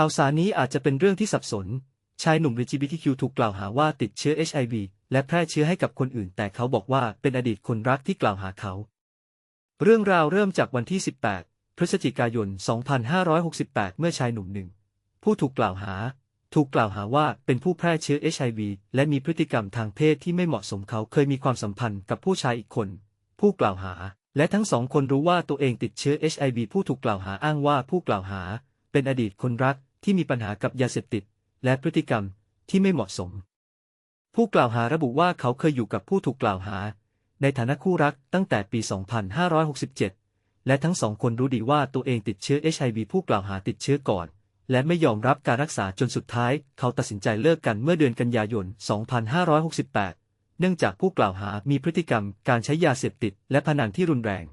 ข่าวสารนี้อาจจะเป็นเรื่องที่สับสน ชายหนุ่ม LGBTQ ถูกกล่าวหาว่าติดเชื้อ HIV และแพร่เชื้อให้กับคนอื่น แต่เขาบอกว่าเป็นอดีตคนรักที่กล่าวหาเขา เรื่องราวเริ่มจากวันที่ 18 พฤศจิกายน 2568 เมื่อชายหนุ่มหนึ่ง ผู้ถูกกล่าวหา ถูกกล่าวหาว่าเป็นผู้แพร่เชื้อ HIV และมีพฤติกรรมทางเพศที่ไม่เหมาะสมเขาเคยมีความสัมพันธ์กับผู้ชายอีกคน ผู้กล่าวหา และทั้งสองคนรู้ว่าตัวเองติดเชื้อ HIV ผู้ถูกกล่าวหาอ้างว่าผู้กล่าวหา เป็นอดีตคนรัก ที่มีปัญหากับยาเสพติด และพฤติกรรมที่ไม่เหมาะสม ผู้กล่าวหาระบุว่าเขาเคยอยู่กับผู้ถูกกล่าวหา ในฐานะคู่รักตั้งแต่ปี 2567 และทั้งสองคนรู้ดีว่าตัวเองติดเชื้อ HIV ผู้กล่าวหาติดเชื้อก่อน และไม่ยอมรับการรักษาจนสุดท้าย เขาตัดสินใจเลิกกันเมื่อเดือนกันยายน 2568 เนื่องจากผู้กล่าวหามีพฤติกรรมการใช้ยาเสพติด และพนันที่รุนแรง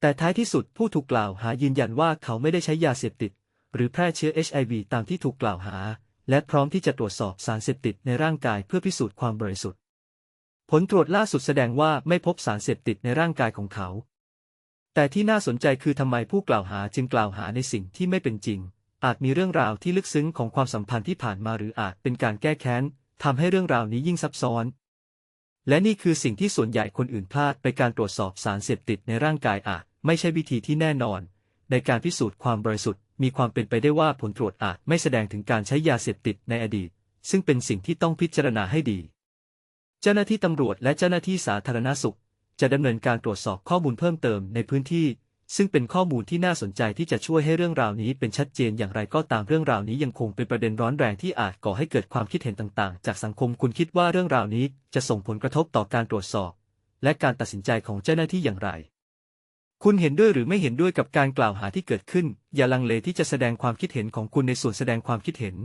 แต่ท้ายที่สุดผู้ถูกกล่าวหายืนยันว่าเขาไม่ได้ใช้ยาเสพติด หรือแพร่เชื้อ HIV ตามที่ถูกกล่าวหา และพร้อมที่จะตรวจสอบสารเสพติดในร่างกายเพื่อพิสูจน์ความบริสุทธิ์ ผลตรวจล่าสุดแสดงว่าไม่พบสารเสพติดในร่างกายของเขา แต่ที่น่าสนใจคือทำไมผู้กล่าวหาจึงกล่าวหาในสิ่งที่ไม่เป็นจริง อาจมีเรื่องราวที่ลึกซึ้งของความสัมพันธ์ที่ผ่านมาหรืออาจเป็นการแก้แค้นทำให้เรื่องราวนี้ยิ่งซับซ้อน และนี่คือสิ่งที่ส่วนใหญ่คนอื่นพลาดไปการตรวจสอบสารเสพติดในร่างกายอาจไม่ใช่วิธีที่แน่นอน ในการพิสูจน์ความบริสุทธิ์ มีความเป็นไปได้ว่าผลตรวจอาจไม่แสดงถึงการใช้ยาเสพติดในอดีต ซึ่งเป็นสิ่งที่ต้องพิจารณาให้ดี เจ้าหน้าที่ตำรวจและเจ้าหน้าที่สาธารณสุข จะดำเนินการตรวจสอบข้อมูลเพิ่มเติมในพื้นที่ ซึ่งเป็นข้อมูลที่น่าสนใจที่จะช่วยให้เรื่องราวนี้เป็นชัดเจนอย่างไรก็ตามเรื่องราวนี้ยังคงเป็นประเด็นร้อนแรงที่อาจก่อให้เกิดความคิดเห็นต่างๆ จากสังคมคุณคิดว่าเรื่องราวนี้จะส่งผลกระทบต่อการตรวจสอบ และการตัดสินใจของเจ้าหน้าที่อย่างไร คุณเห็นด้วยหรือไม่เห็นด้วยกับการกล่าวหาที่เกิดขึ้น อย่าลังเลที่จะแสดงความคิดเห็นของคุณในส่วนแสดงความคิดเห็น